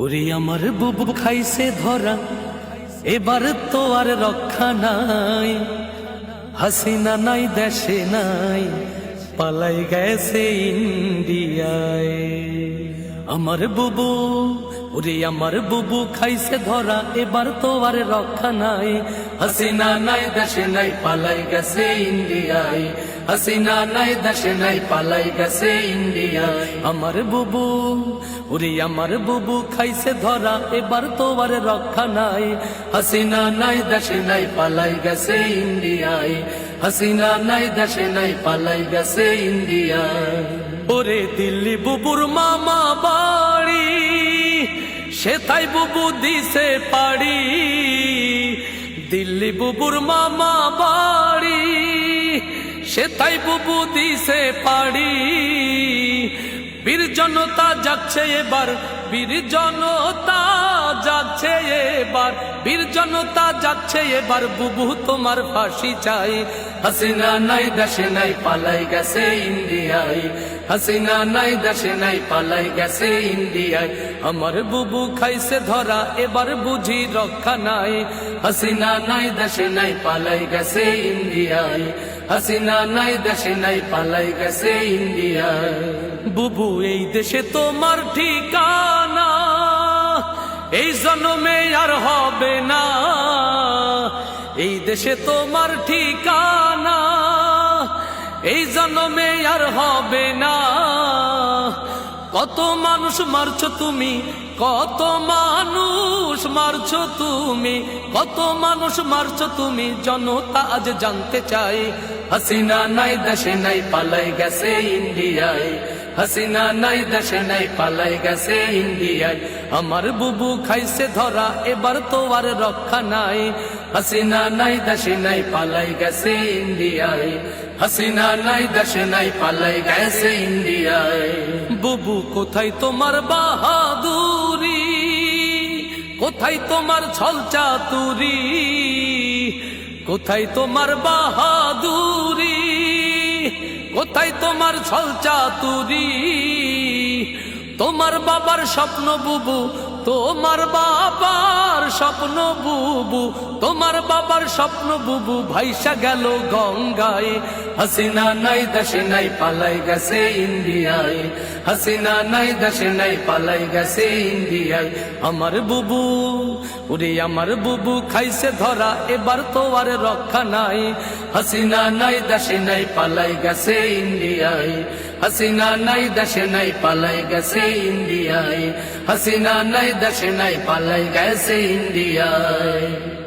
ওরে আমার বুবু খাইছে ধরা, এবার তো আর রক্ষা নাই। হাসিনা নাই, দেশে নাই, পালাই গেছে ইন্ডিয়ায়। আমার বুবু ওরে আমার বুবু খাইছে ধরা, এবার তো আর রক্ষা নাই। হাসিনা নাই, দেশে নাই, পালাই গেছে ইন্ডিয়ায়। হাসিনা নাই, দেশে নাই, পালাই গেছে ইন্ডিয়ায়। আমার বুবু, ওরে আমার বুবু খাইছে ধরা, এবার তো আর রক্ষা নাই। হাসিনা নাই, দেশে নাই, পালাই গেছে ইন্ডিয়ায়। হাসিনা নাই, দেশে নাই, পালাই গেছে ইন্ডিয়ায়। ওরে দিল্লি বুবুর বাড়ি সে তাই বুবু দিছে পাড়ি। দিল্লি বুবুর মামা বাড়ি। সে তাই বুবু দিছে পাড়ি। বীর জনতা যাচ্ছে এবার বীর জনতা যাচ্ছে এবার, বীর জনতা যাচ্ছে এবার, বুবু তোমার ফাঁসি চাই। হাসিনা নাই, দেশে নাই, পালাই গেছে ইন্ডিয়ায়। হাসিনা নাই, দেশে নাই, পালাই গেছে ইন্ডিয়ায়। আমার বুবু খাইছে ধরা, এবার বুঝি রক্ষা নাই। হাসিনা নাই, দেশে নাই, পালাই গেছে ইন্ডিয়ায়। হাসিনা নাই, দেশে নাই, পালাই গেছে ইন্ডিয়ায়। বুবু, এই দেশে তোমার ঠিকানা এই জন্মে আর হবে না। এই দেশে তোমার ঠিকানা। এই জন্মে আর হবে না। কত মানুষ মারছ তুমি, কত মানুষ মারছ তুমি, কত মানুষ মারছ তুমি, জনতা আজ জানতে চাই হাসিনা নাই, দেশে নাই, পালাই গেছে ইন্ডিয়ায়। হাসিনা নাই, দেশে নাই, পালাই গেছে ইন্ডিয়ায়। আমার বুবু খাইছে ধরা, এবার তো আর রক্ষা নাই। হাসিনা নাই, দেশে নাই, পালাই গেছে ইন্ডিয়ায়। হাসিনা নাই, দেশে নাই, পালাই গেছে ইন্ডিয়ায়। বুবু, কোথায় তোমার বাহাদুরি? কোথায় তোমার ছল চাতুরি? কোথায় তোমার বাহাদুরি? কোথায় তোমার ছল চাতুরি? তোমার বাবার স্বপ্ন বুবু, তোমার বাবার স্বপ্ন বুবু, তোমার বাবার স্বপ্ন বুবু ভাইসা গেল গঙ্গায়। হাসিনা নাই দেশে নাই, পালাই গেছে ইন্ডিয়ায়। হাসিনা নাই দেশে নাই, পালাই গেছে ইন্ডিয়ায়। আমার বুবু ওরে আমার বুবু খাইছে ধরা, এবার তো আর রক্ষা নাই। হাসিনা নাই, দেশে নাই, পালাই গেছে ইন্ডিয়ায়। হাসিনা নাই, দেশে নাই, পালাই গেছে ইন্ডিয়ায়। হাসিনা নাই, দেশে নাই, পালাই গেছে ইন্ডিয়ায়।